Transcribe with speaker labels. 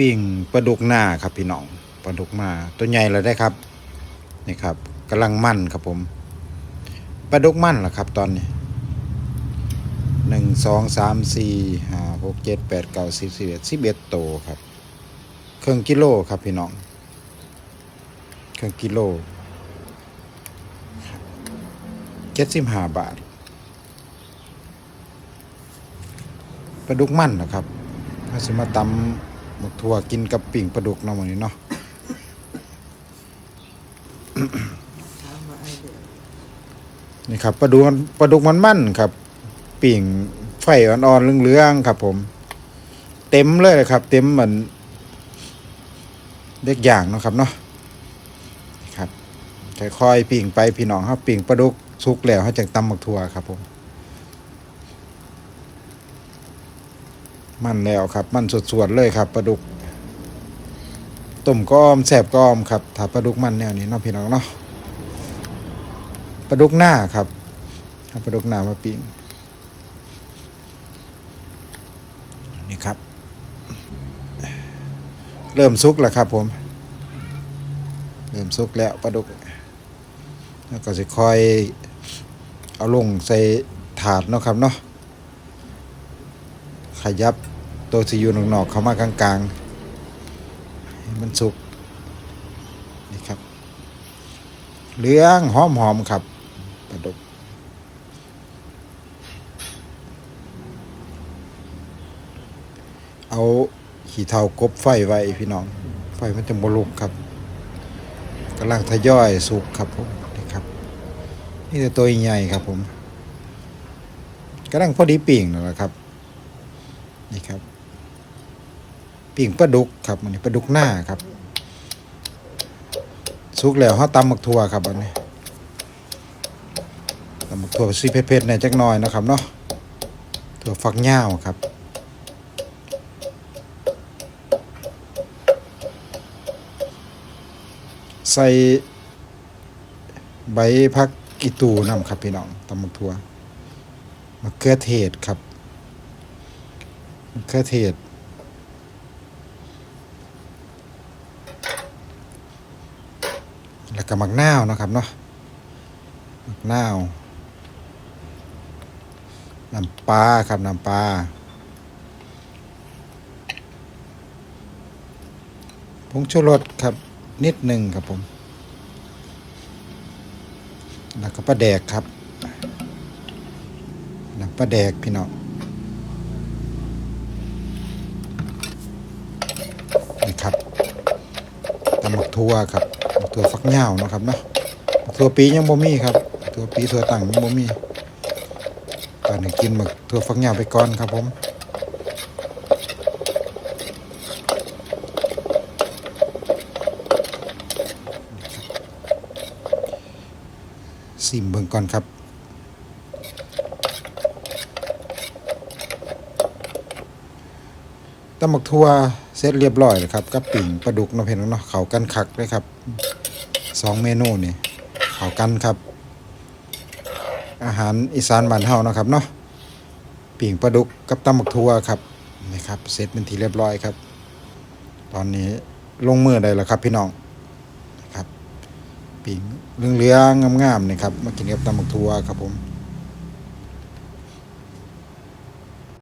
Speaker 1: ปิ้งปลาดุกหน้าครับพี่น้องปลาดุกมาตัวใหญ่เลยได้ครับนี่ครับกำลังมั่นครับผมปลาดุกมั่นล่ะครับ ตอนนี้หนึ่งสองสามสี่ห้าหกเจ็ดแปดเก้าสิบสิบเอ็ดสิบเอ็ดโตครับเครึ่องกิโลครับพี่น้องเครึ่องกิโลเจ็ดสิบห้าบาทปลาดุกมั่นนะครับถ้าสิมาตำ หมกถั่วกินกับปิ่งปลาดุกเนาะมื้อนี้เนาะนี่ครับปลาดุกปลาดุกมันมั่นครับ ปิ่งไฟอ่อนๆเหลืองๆครับ ผม เต็มเลยครับ เต็มเหมือนเล็กอย่างเนาะครับเนาะครับค่อยๆปิ่งไปพี่น้องครับปิ่งปลาดุกสุกแล้วให้จังตำหมกถั่วครับผม มันแล้วครับ มันสดๆเลยครับปลาดุกต้มก้อมแสบก้อมครับถ้าปลาดุกมันแนวนี้เนาะพี่น้องเนาะปลาดุกหน้าครับเอาปลาดุกหน้ามาปิ้งนี่ครับ เริ่มสุกแล้วครับ ผม เริ่มสุกแล้วปลาดุก แล้วก็จะค่อยเอาลงใส่ถาดเนาะครับเนาะขยับ ตัวที่อยู่นอกๆเข้ามากลางๆให้มันสุกนี่ครับเหลืองหอมๆครับปลาดุกเอาขี้เทากบไฟไว้พี่น้อง ไฟมันจะบลุกครับกำลังทยอยสุกครับผมนี่ครับ นี่แต่ตัวใหญ่ครับผมกำลังพอดีปิ่งนั่นแหละครับ นี่ครับ ปิ่งปลาดุกครับอันนี้ปลาดุกหน้าครับสุกแล้วเขาตำหมักถั่วครับอันนี้ตำหมักถั่วซีเผ็ดๆหน่อยจักหน่อยนะครับเนาะถั่วฝักยาวครับใส่ใบพักกีตูน้ำครับพี่น้องตำหมักถั่วมะเขือเทศครับมะเขือเทศ แล้วก็มักนาวนะครับเนาะมักนาวน้ำปลาครับน้ำปลาผงชูรสครับนิดหนึ่งครับผม แล้วก็ปลาแดกครับน้ำปลาแดกพี่น้องนี่ครับตำหมักทั่วครับ หมัวฟักเหาเนาะครับเนาะหมัวปียังบ่มีครับทั่วปีทั่วตังยังบ่มีตอนนี้กินหมักทั่วฟักเหย้าไปก่อนครับผมสิมเบิ่งก่อนครับตำหมักทั่วเสร็จเรียบร้อยแล้วครับกับปิ่งปลาดุกนาะเพื่อนเนาะเขากันคักเลยครับสองเมนูนี่เขากันครับ อาหารอีสานบ้านเฮาเนาะครับเนาะปิ่งปลาดุกกับตำหมักทั่วครับนี่ครับเสร็จเป็นทีเรียบร้อยครับ ตอนนี้ลงมือได้แล้วครับพี่น้องนะครับปิ่งเหลืองๆงามๆนี่ครับมากินกับตำหมักทั่วครับผม